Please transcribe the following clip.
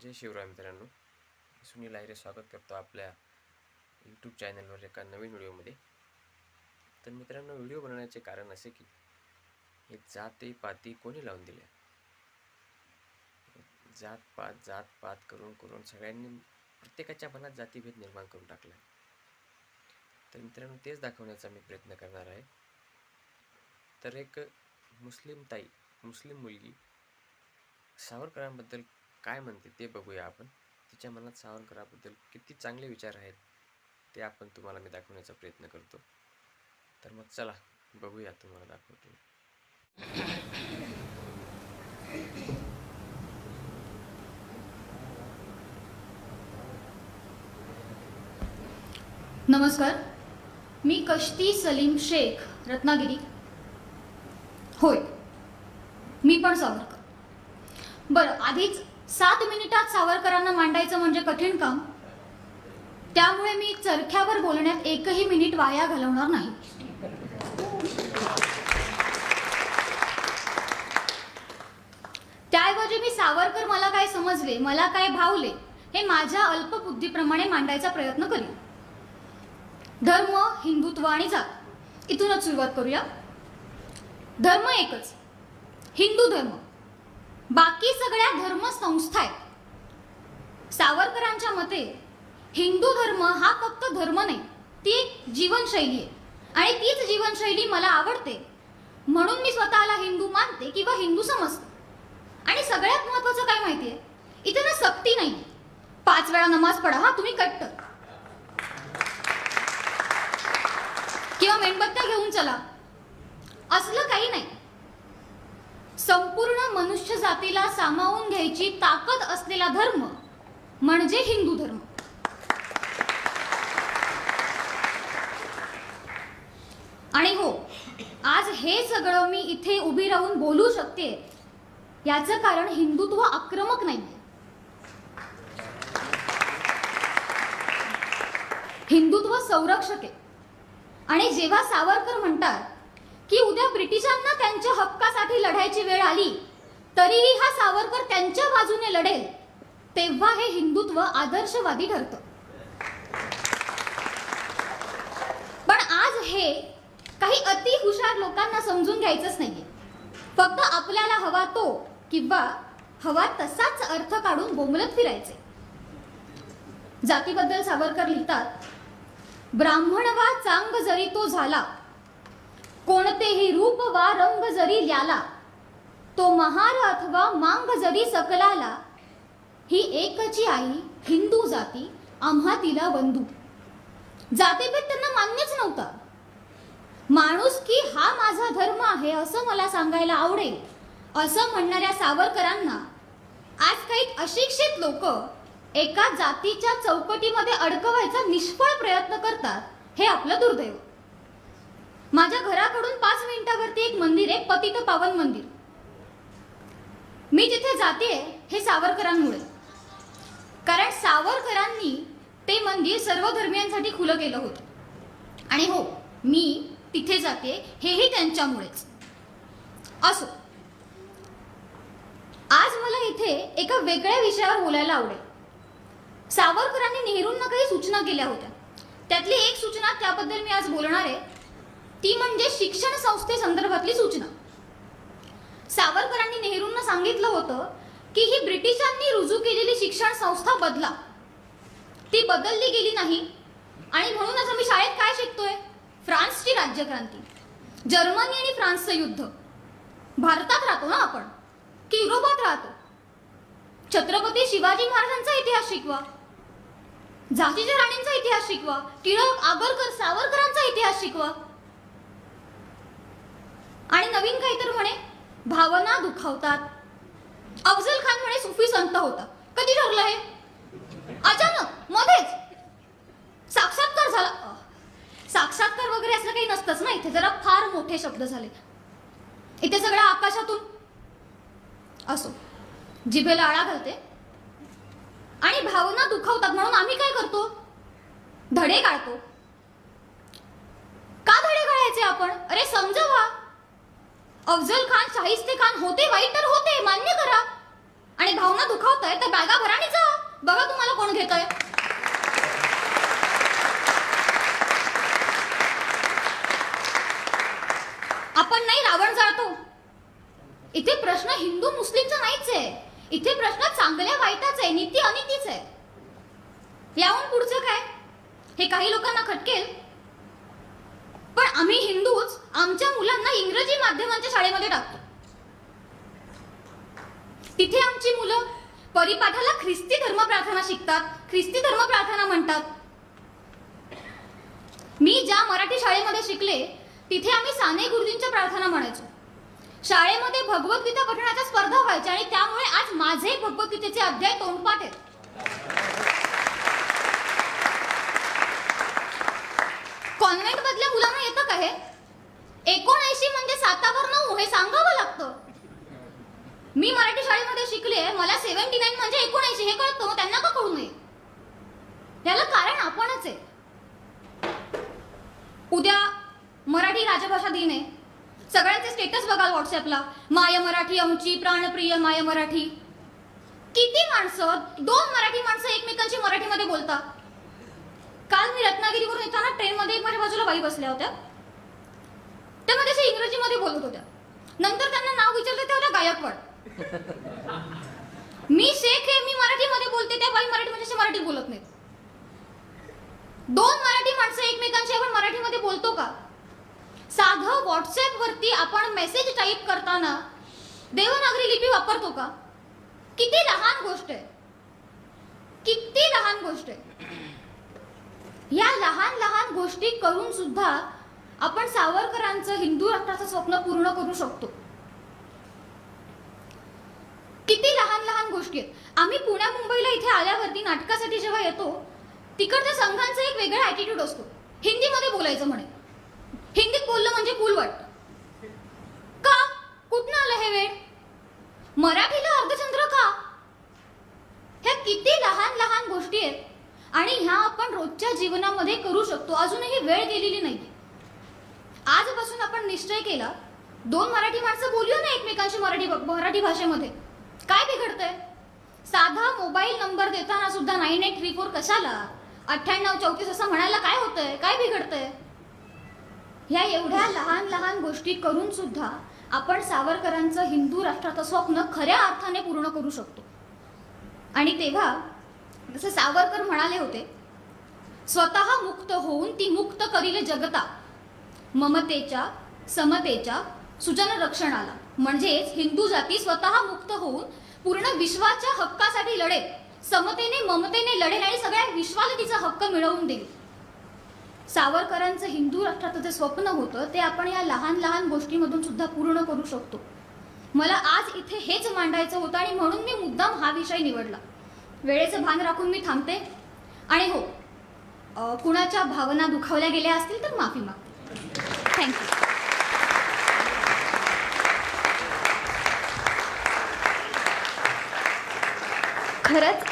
जय शिवराय मित्रांनो सुनील आयरे स्वागत करतो आपल्या यूट्यूब चॅनलवर एका नवीन व्हिडिओमध्ये तर मित्रांनो व्हिडिओ बनवण्याचे कारण असे की हे जाती पाती कोणी लावून दिल्या? जात पात जात पात करून करून सगळ्यांनी प्रत्येकाच्या मनात जातीभेद निर्माण करून टाकला तर मित्रांनो तेच दाखवण्याचा मी प्रयत्न करणार आहे. तर एक मुस्लिम ताई मुस्लिम मुलगी सावरकरांबद्दल काय म्हणते ते बघूया आपण. तिच्या मनात सावरकराबद्दल किती चांगले विचार आहेत ते आपण तुम्हाला मी दाखवण्याचा प्रयत्न करतो. तर मग चला बघूया तुम्हाला दाखवतो नमस्कार. मी कश्ती सलीम शेख रत्नागिरी. होय मी पण सावरकर. बरं आधीच सात मिनिटात सावरकरांना मांडायचं म्हणजे कठीण काम? त्यामुळे मी चरख्यावर बोलण्यात एकही मिनिट वाया घालवणार नाही. त्याऐवजी मी सावरकर मला काय समजले मला काय भावले हे माझ्या अल्पबुद्धीप्रमाणे मांडायचा प्रयत्न करीन. धर्म हिंदुत्व आणि जात इथूनच सुरुवात करूया. धर्म एकच हिंदू धर्म. बाकी सगळ्या धर्मसंस्था आहेत. सावरकरांच्या मते हिंदू धर्म हा फक्त धर्म नाही ती एक जीवनशैली आहे. आणि तीच जीवनशैली मला आवडते. म्हणून मी स्वतःला हिंदू मानते किंवा हिंदू समजते. आणि सगळ्यात महत्वाचं काय माहितीये? इथे ना सक्ती नाही. पाच वेळा नमाज पडा हा तुम्ही कट्ट. किंवा मेणबत्त्या घेऊन चला. असलं काही नाही. संपूर्ण मनुष्य जातीला सामावून घ्यायची ताकद असलेला धर्म म्हणजे हिंदू धर्म. आणि हो आज हे सगळं मी इथे उभी राहून बोलू शकते याचं कारण हिंदुत्व आक्रमक नाही हिंदुत्व संरक्षक आहे. आणि जेव्हा सावरकर म्हणतात की उद्या ब्रिटिशांना त्यांच्या हक्कासाठी लढायची वेळ आली तरीही हा सावरकर त्यांच्या बाजूने लढेल तेव्हा हे हिंदुत्व आदर्शवादी ठरतं. पण आज हे काही अति हुशार लोकांना समजून घ्यायचंच नाहीये. फक्त आपल्याला हवा तो किंवा हवा तसाच अर्थ काढून बोंबलत फिरायचे. जातीबद्दल सावरकर लिहितात ब्राह्मण वा चांग जरी तो झाला कोणतेही रूप वा रंग जरी ल्याला तो महार अथवा मांग जरी सकलाला ही एकची आई हिंदू जाती आम्हा तिला बंधू. जातीभेद त्यांना मान्यच नव्हता. माणूस की हा माझा धर्म आहे असं मला सांगायला आवडेल असं म्हणणाऱ्या सावरकरांना आज काही अशिक्षित लोक एका जातीच्या चौकटीमध्ये अडकवायचा निष्फळ प्रयत्न करतात हे आपलं दुर्दैव. माझ्या घराकडून पाच मिनिटावरती एक मंदिर आहे पतित पावन मंदिर. मी तिथे जाते हे सावरकरांमुळे. कारण सावरकरांनी ते मंदिर सर्व धर्मियांसाठी खुलं केलं होतं. आणि हो मी तिथे जाते हेही त्यांच्यामुळेच. असो आज मला इथे एका वेगळ्या विषयावर बोलायला आवडेल. सावरकरांनी नेहरूंना काही सूचना केल्या होत्या. त्यातली एक सूचना त्याबद्दल मी आज बोलणार आहे. ती म्हणजे शिक्षण संस्थे संदर्भातली सूचना. सावरकरांनी नेहरूंना सांगितलं होतं की ही ब्रिटिशांनी रुजू केलेली शिक्षण संस्था बदला. ती बदलली गेली नाही. आणि म्हणूनच आम्ही शाळेत काय शिकतोय? फ्रान्सची राज्यक्रांती. जर्मनी आणि फ्रान्सचं युद्ध. भारतात राहतो ना आपण. की युरोपात राहतो. छत्रपती शिवाजी महाराजांचा इतिहास शिकवा. झाशीच्या राणींचा इतिहास शिकवा. टिळक आगरकर सावरकरांचा इतिहास शिकवा. आणि नवीन काहीतरी म्हणे भावना दुखावतात. अफजल खान म्हणे सुफी संत होता. कधी ठरलं हे? अचानक मध्येच. साक्षात्कार झाला. साक्षात्कार वगैरे असं काही नसतंच ना इथे. जरा फार मोठे शब्द झाले. इथे सगळ्या आकाशातून. असो. जिभेला आळा घालते. आणि भावना दुखावतात. म्हणून आम्ही काय करतो? धडे काढतो. का धडे काढायचे आपण? अरे समजावा. अफजल खान शाहिस्ते खान होते वाईट तर होते मान्य करा. आणि भावना दुखावताय तर बॅगा भराने जा. बघा तुम्हाला कोण घेतोय. आपण नाही रावण जाळतो. इथे प्रश्न हिंदू मुस्लिमचा नाहीच आहे. इथे प्रश्न चांगल्या वाईटाचा आहे नीती अनितीच आहे. याहून पुढचं काय? हे काही लोकांना खटकेल. आम्ही हिंदूच आमच्या मुलांना इंग्रजी माध्यमांच्या शाळेमध्ये टाकतो. तिथे आमची मुलं परिपाठाला ख्रिस्ती धर्म प्रार्थना शिकतात ख्रिस्ती धर्म प्रार्थना म्हणतात. मी ज्या मराठी शाळेमध्ये शिकले तिथे आम्ही साने गुरुजींच्या प्रार्थना म्हणायचो. शाळेमध्ये भगवद्गीता पठणाच्या स्पर्धा व्हायच्या आणि त्यामुळे आज माझे भगवद्गीतेचे अध्याय तोंडपाठ आहेत. कॉन्व्हेंट मधल्या मुलांना येतं का हे? एकोणऐंशी म्हणजे सातावर नऊ हे सांगावं लागतं. मी मराठी शाळेमध्ये शिकले मला सेव्हन्टी नाईन म्हणजे एकोणऐंशी हे कळतं त्यांना का कळू नये? याला कारण आपणच आहे. उद्या मराठी राजभाषा दिन आहे. सगळ्यांचे स्टेटस बघाल व्हॉट्सअपला माय मराठी आमची प्राणप्रिय माय मराठी. किती माणसं दोन मराठी माणसं एकमेकांशी मराठीमध्ये बोलतात. काल मी रत्नागिरीवरून येताना ट्रेनमध्ये एक माझ्या बाजूला बाई बसल्या होत्या. त्या माझ्याशी इंग्रजीमध्ये बोलत होत्या. नंतर त्यांना नाव विचारलं त्या होत्या गायकवाड. मी शेख हे मी मराठीमध्ये बोलते त्या बाई मराठी म्हणजे मराठीत बोलत नाहीत. दोन मराठी माणसं एकमेकांशी आपण मराठीमध्ये बोलतो का? साधं व्हॉट्सअप वरती आपण मेसेज टाईप करताना देवनागरी लिपी वापरतो का? किती लहान गोष्ट आहे. किती लहान गोष्ट आहे. या लहान लहान गोष्टी करून सुद्धा आपण सावरकरांचं हिंदू राष्ट्राचं स्वप्न पूर्ण करू शकतो. किती लहान लहान गोष्टी आहेत. आम्ही पुण्या मुंबईला इथे आल्यावरती नाटकासाठी जेव्हा येतो तिकडच्या संघांचा एक वेगळा ॲटिट्यूड असतो. हिंदीमध्ये बोलायचं म्हणे. हिंदीत बोललं म्हणजे कुलवट वाटतं. का? कुठनं आलं हे वेळ मराठीला अर्धचंद्र का ह्या किती लहान लहान गोष्टी आहेत आणि ह्या आपण रोजच्या जीवनामध्ये करू शकतो. अजूनही वेळ गेलेली नाही आजपासून आपण निश्चय केला दोन मराठी माणसं बोलूया ना एकमेकांशी मराठी मराठी भाषेमध्ये. काय बिघडतंय? साधा मोबाईल नंबर देताना सुद्धा नाईन एट थ्री फोर कशाला? अठ्ठ्याण्णव चौतीस असं म्हणायला काय होतंय? काय बिघडतंय? ह्या एवढ्या लहान लहान गोष्टी करून सुद्धा आपण सावरकरांचं हिंदू राष्ट्राचं स्वप्न खऱ्या अर्थाने पूर्ण करू शकतो. आणि तेव्हा जसं सावरकर म्हणाले होते स्वतः मुक्त होऊन ती मुक्त करील जगता. ममतेच्या समतेच्या सुजन रक्षणाला. म्हणजेच हिंदू जाती स्वतः मुक्त होऊन पूर्ण विश्वाच्या हक्कासाठी लढेल समतेने ममतेने लढेल आणि सगळ्या विश्वाला तिचा हक्क मिळवून देईल. सावरकरांचं हिंदू राष्ट्राचं जे स्वप्न होतं ते आपण या लहान लहान गोष्टीमधून सुद्धा पूर्ण करू शकतो. मला आज इथे हेच मांडायचं होतं आणि म्हणून मी मुद्दाम हा विषय निवडला. वेळेचं भान राखून मी थांबते. आणि हो अ, कुणाच्या भावना दुखावल्या गेल्या असतील तर माफी मागते थँक्यू खरंच